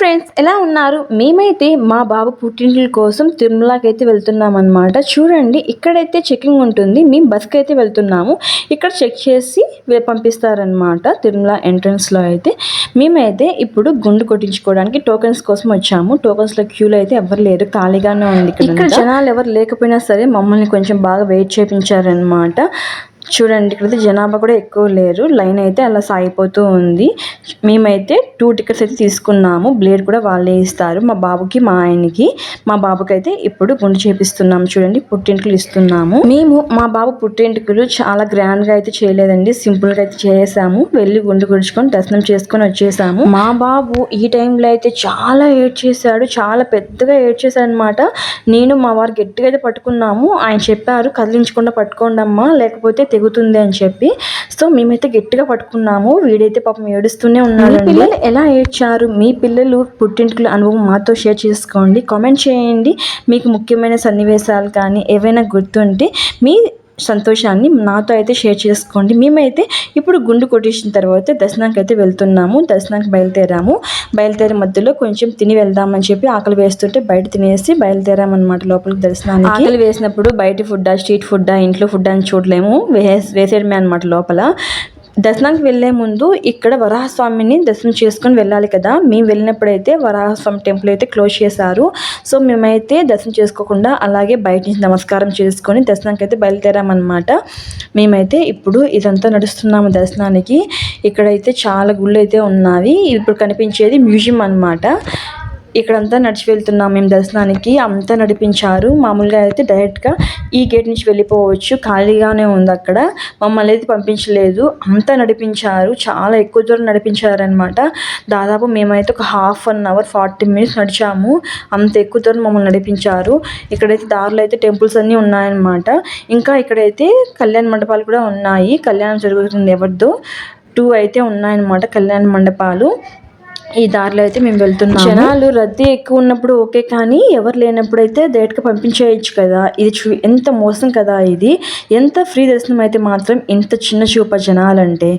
Friends ఎలా ఉన్నారు? మేమైతే మా బాబు పుట్టింటిల కోసం తిరుమలకి అయితే వెళ్తున్నాం అనమాట చూడండి ఇక్కడైతే చెకింగ్ ఉంటుంది. మేము బస్కి అయితే వెళ్తున్నాము. ఇక్కడ చెక్ చేసి పంపిస్తారనమాట తిరుమల ఎంట్రన్స్లో అయితే. మేమైతే ఇప్పుడు గుండు కొట్టించుకోవడానికి టోకెన్స్ కోసం వచ్చాము. టోకెన్స్లో క్యూలో అయితే ఎవరు లేరు. ఖాళీగానే ఉంది ఇక్కడ జనాలు ఎవరు లేకపోయినా సరే మమ్మల్ని కొంచెం బాగా వెయిట్ చేయించారనమాట చూడండి ఇక్కడైతే జనాభా కూడా ఎక్కువ లేరు. లైన్ అయితే అలా సాగిపోతూ ఉంది. మేమైతే టూ టికెట్స్ అయితే తీసుకున్నాము. బ్లేడ్ కూడా వాళ్ళే ఇస్తారు. మా బాబుకి మా ఆయనకి. మా బాబుకి అయితే ఇప్పుడు గుండు చేపిస్తున్నాము. చూడండి పుట్టింటికలు ఇస్తున్నాము. మేము మా బాబు పుట్టింటికలు చాలా గ్రాండ్గా అయితే చేయలేదండి. సింపుల్గా అయితే చేసాము వెళ్ళి గుండు గుడుచుకొని దర్శనం చేసుకొని వచ్చేసాము. మా బాబు ఈ టైంలో అయితే చాలా ఏడ్ చేశాడు. చాలా పెద్దగా ఏడ్ చేశాడు అనమాట నేను మా వారు గట్టిగా అయితే పట్టుకున్నాము. ఆయన చెప్పారు కదిలించకుండా పట్టుకోండమ్మా. లేకపోతే తెగుతుంది అని చెప్పి. సో మేమైతే గట్టిగా పట్టుకున్నాము. వీడైతే పాపం ఏడుస్తూనే ఉన్నాడు పిల్లలు ఎలా ఏడ్చారు? మీ పిల్లలు పుట్టింటికల అనుభవం మాతో షేర్ చేసుకోండి. కామెంట్ చేయండి. మీకు ముఖ్యమైన సన్నివేశాలు కానీ ఏవైనా గుర్తుంటే మీ సంతోషాన్ని నాతో అయితే షేర్ చేసుకోండి. మేమైతే ఇప్పుడు గుండు కొట్టేసిన తర్వాత దర్శనానికి అయితే వెళ్తున్నాము. దర్శనానికి బయలుదేరాము. బయలుదేరే మధ్యలో కొంచెం తిని వెళ్దామని చెప్పి ఆకలి వేస్తుంటే బయట తినేసి బయలుదేరామన్నమాట లోపలికి దర్శనానికి. ఆకలి వేసినప్పుడు బయట ఫుడ్ స్ట్రీట్ ఫుడ్ ఇంట్లో ఫుడ్ అని చూడలేము. వేసే వేసేయడమే అనమాట లోపల. దర్శనానికి వెళ్ళే ముందు ఇక్కడ వరాహస్వామిని దర్శనం చేసుకొని వెళ్ళాలి కదా. మేము వెళ్ళినప్పుడైతే వరాహస్వామి టెంపుల్ అయితే క్లోజ్ చేశారు. సో మేమైతే దర్శనం చేసుకోకుండా అలాగే బయట నుంచి నమస్కారం చేసుకొని దర్శనానికి అయితే బయలుదేరామన్నమాట. మేమైతే ఇప్పుడు ఇదంతా నడుస్తున్నాము దర్శనానికి. ఇక్కడైతే చాలా గుళ్ళు అయితే ఉన్నవి. ఇప్పుడు కనిపించేది మ్యూజియం అన్నమాట. ఇక్కడంతా నడిచి వెళ్తున్నాం మేము దర్శనానికి. అంతా నడిపించారు. మామూలుగా అయితే డైరెక్ట్గా ఈ గేట్ నుంచి వెళ్ళిపోవచ్చు. ఖాళీగానే ఉంది అక్కడ. మమ్మల్ని అయితే పంపించలేదు. అంతా నడిపించారు. చాలా ఎక్కువ దూరం నడిపించారనమాట దాదాపు మేమైతే ఒక half an hour forty minutes నడిచాము. అంత ఎక్కువ దూరం మమ్మల్ని నడిపించారు. ఇక్కడైతే దారిలో అయితే టెంపుల్స్ అన్నీ ఉన్నాయన్నమాట. ఇంకా ఇక్కడైతే కళ్యాణ మండపాలు కూడా ఉన్నాయి. కళ్యాణం జరుగుతుంది ఎవరిదో. టూ అయితే ఉన్నాయన్నమాట కళ్యాణ మండపాలు. ఈ దారిలో అయితే మేము వెళ్తున్నాం జనాలు రద్దీ ఎక్కువ ఉన్నప్పుడు ఓకే కానీ ఎవరు లేనప్పుడు అయితే డైరెక్ట్గా పంపించేయచ్చు కదా? ఇది చూ ఎంత మోసం కదా ఇది? ఎంత ఫ్రీ దర్శనం అయితే మాత్రం ఇంత చిన్న చూప జనాలంటే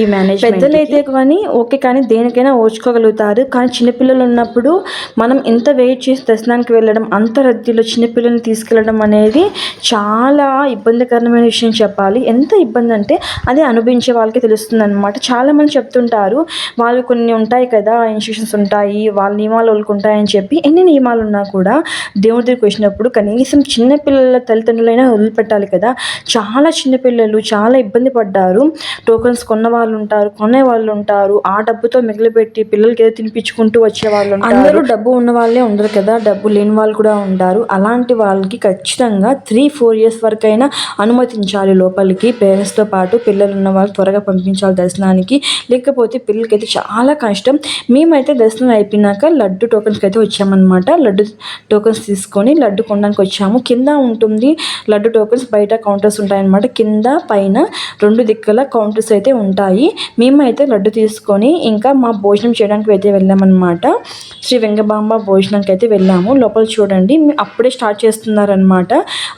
ఈ మేనేజ్ పెద్దలు అయితే కానీ ఓకే కానీ దేనికైనా ఓర్చుకోగలుగుతారు కానీ చిన్నపిల్లలు ఉన్నప్పుడు మనం ఇంత వెయిట్ చేసి దర్శనానికి వెళ్ళడం అంత రద్దీలో చిన్నపిల్లల్ని తీసుకెళ్ళడం అనేది చాలా ఇబ్బందికరమైన విషయం చెప్పాలి. ఎంత ఇబ్బంది అంటే అది అనుభవించే వాళ్ళకి తెలుస్తుంది అనమాట చాలా మంది చెప్తుంటారు వాళ్ళు కొన్ని ఉంటాయి కదా ఇన్స్టిట్యూషన్స్ ఉంటాయి వాళ్ళ నియమాలు వాళ్ళకు ఉంటాయని చెప్పి ఎన్ని నియమాలు ఉన్నా కూడా దేవుడి దగ్గరికి వచ్చినప్పుడు కనీసం చిన్నపిల్లల తల్లిదండ్రులైనా వదిలిపెట్టాలి కదా. చాలా చిన్నపిల్లలు చాలా ఇబ్బంది పడ్డారు. టోకన్స్ కొన్న వాళ్ళు ఉంటారు కొనే వాళ్ళు ఉంటారు. ఆ డబ్బుతో మిగిలిపెట్టి పిల్లలకి ఏదో తినిపించుకుంటూ వచ్చే వాళ్ళు అందరూ డబ్బు ఉన్న వాళ్ళే ఉండరు కదా. డబ్బు లేని వాళ్ళు కూడా ఉంటారు. అలాంటి వాళ్ళకి ఖచ్చితంగా త్రీ ఫోర్ ఇయర్స్ వరకు అయినా అనుమతించాలి లోపలికి. పేరెంట్స్తో పాటు పిల్లలు ఉన్న వాళ్ళు త్వరగా పంపించాలి దర్శనానికి. లేకపోతే పిల్లలకైతే చాలా కష్టం. మేమైతే దర్శనం అయిపోయినాక లడ్డు టోకన్స్కి అయితే వచ్చామన్నమాట. లడ్డు టోకన్స్ తీసుకొని లడ్డు కొనడానికి వచ్చాము. కింద ఉంటుంది లడ్డు టోకన్స్ బయట కౌంటర్స్ ఉంటాయన్నమాట. కింద పైన రెండు దిక్కుల కౌంటర్స్ అయితే ఉంటాయి. మేమైతే లడ్డు తీసుకొని ఇంకా మా భోజనం చేయడానికి అయితే వెళ్ళామన్నమాట. శ్రీ వెంగబాంబ భోజనానికి అయితే వెళ్ళాము. లోపల చూడండి అప్పుడే స్టార్ట్ చేస్తున్నారనమాట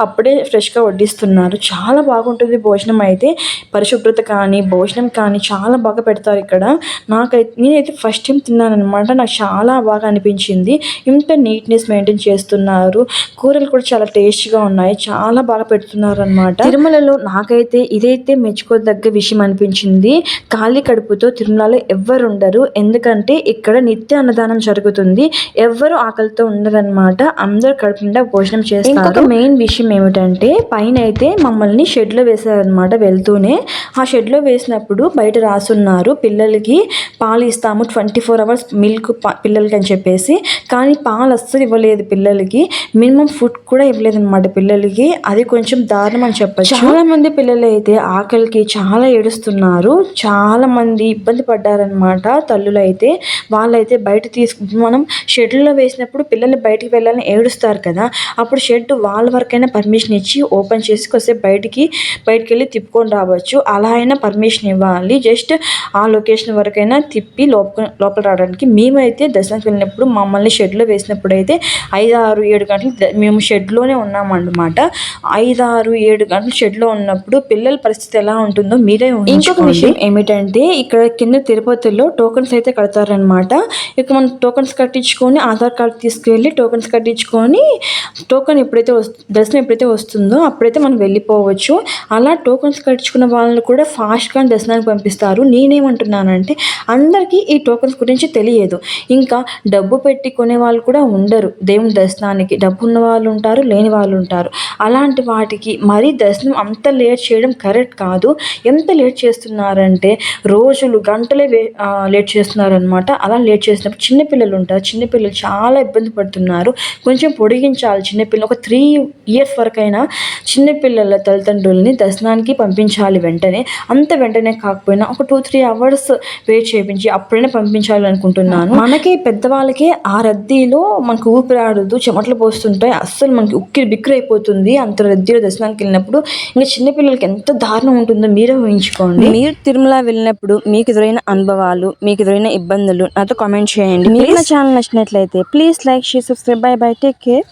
అప్పుడే ఫ్రెష్గా వడ్డిస్తున్నారు. చాలా బాగుంటుంది భోజనం అయితే. పరిశుభ్రత కానీ భోజనం కానీ చాలా బాగా పెడతారు ఇక్కడ. నాకైతే నేనైతే ఫస్ట్ టైం తిన్నాను అనమాట నాకు చాలా బాగా అనిపించింది. ఇంత నీట్నెస్ మెయింటైన్ చేస్తున్నారు. కూరలు కూడా చాలా టేస్ట్గా ఉన్నాయి. చాలా బాగా పెడుతున్నారు అనమాట తిరుమలలో నాకైతే ఇదైతే మెచ్చుకోదగ్గ విషయం అనిపించింది. ఖాళీ కడుపుతో తిరుమలలో ఎవ్వరు ఉండరు ఎందుకంటే ఇక్కడ నిత్య అన్నదానం జరుగుతుంది. ఎవ్వరు ఆకలితో ఉండరన్నమాట. అందరూ కడుపు నిండా భోజనం చేస్తారు. ఇంకొక మెయిన్ విషయం ఏమిటంటే పైన అయితే మమ్మల్ని షెడ్లో వేశారనమాట వెళ్తూనే. ఆ షెడ్లో వేసినప్పుడు బయట రాసున్నారు పిల్లలకి పాలు ఇస్తాము twenty four four hours milk పిల్లలకి అని చెప్పేసి కానీ పాలు అస్సలు ఇవ్వలేదు పిల్లలకి. మినిమం ఫుడ్ కూడా ఇవ్వలేదు అనమాట పిల్లలకి. అది కొంచెం దారుణం అని చెప్పచ్చు. చాలా మంది పిల్లలు అయితే ఆకలికి చాలా ఏడుస్తున్నారు. చాలా మంది ఇబ్బంది పడ్డారనమాట తల్లులు అయితే వాళ్ళైతే బయట తీసుకు మనం షెడ్లో వేసినప్పుడు పిల్లల్ని బయటికి వెళ్ళాలని ఏడుస్తారు కదా. అప్పుడు షెడ్ వాళ్ళ వరకైనా పర్మిషన్ ఇచ్చి ఓపెన్ చేసి కొద్దిసేపు బయటికి బయటికి వెళ్ళి తిప్పుకొని రావచ్చు. అలా అయినా పర్మిషన్ ఇవ్వాలి. జస్ట్ ఆ లొకేషన్ వరకైనా తిప్పి లోపల లోపల రావడానికి మేమైతే దర్శనానికి వెళ్ళినప్పుడు మమ్మల్ని షెడ్లో వేసినప్పుడు అయితే ఐదు ఆరు ఏడు గంటలు మేము షెడ్లోనే ఉన్నామన్నమాట. ఐదు ఆరు ఏడు గంటలు షెడ్లో ఉన్నప్పుడు పిల్లల పరిస్థితి ఎలా ఉంటుందో మీరే ఇంకొక విషయం ఏమిటంటే ఇక్కడ కింద తిరుపతిలో టోకన్స్ అయితే కడతారనమాట ఇక మనం టోకన్స్ కట్టించుకొని ఆధార్ కార్డ్ తీసుకువెళ్ళి టోకన్స్ కట్టించుకొని టోకన్ ఎప్పుడైతే వస్తు దర్శనం ఎప్పుడైతే వస్తుందో అప్పుడైతే మనం వెళ్ళిపోవచ్చు. అలా టోకన్స్ కట్టించుకున్న వాళ్ళని కూడా ఫాస్ట్గా దర్శనానికి పంపిస్తారు. నేనేమంటున్నానంటే అందరికీ ఈ టోకన్స్ గురించి తెలియదు. ఇంకా డబ్బు పెట్టి కొనే వాళ్ళు కూడా ఉండరు. దేవుని దర్శనానికి డబ్బు ఉన్న వాళ్ళు ఉంటారు లేని వాళ్ళు ఉంటారు. అలాంటి వాటికి మరీ దర్శనం అంత లేట్ చేయడం కరెక్ట్ కాదు. ఎంత లేట్ చేస్తున్నారంటే రోజులు గంటలే లేట్ చేస్తున్నారనమాట అలా లేట్ చేసినప్పుడు చిన్నపిల్లలు ఉంటారు. చిన్నపిల్లలు చాలా ఇబ్బంది పడుతున్నారు. కొంచెం పొడిగించాలి చిన్నపిల్లలు ఒక త్రీ ఇయర్స్ వరకైనా చిన్నపిల్లల తల్లిదండ్రుల్ని దర్శనానికి పంపించాలి వెంటనే. అంత వెంటనే కాకపోయినా ఒక టూ త్రీ అవర్స్ వెయిట్ చేయించి అప్పుడైనా పంపించాలి అనుకుంటున్నాను. మనకి పెద్దవాళ్ళకే ఆ రద్దీలో మనకు ఊపిరాడదు చెమటలు పోస్తుంటాయి అస్సలు మనకి ఉక్కిరి బిక్కిరి అయిపోతుంది. అంత రద్దీలో దర్శనానికి వెళ్ళినప్పుడు ఇంకా చిన్నపిల్లలకి ఎంత దారుణం ఉంటుందో మీరే ఊహించుకోండి. మీరు తిరుమల వెళ్ళినప్పుడు మీకు ఎదురైన అనుభవాలు మీకు ఎదురైన ఇబ్బందులు నాతో కామెంట్ చేయండి. నా ఛానల్ నచ్చినట్లయితే please like share subscribe. Bye bye take care.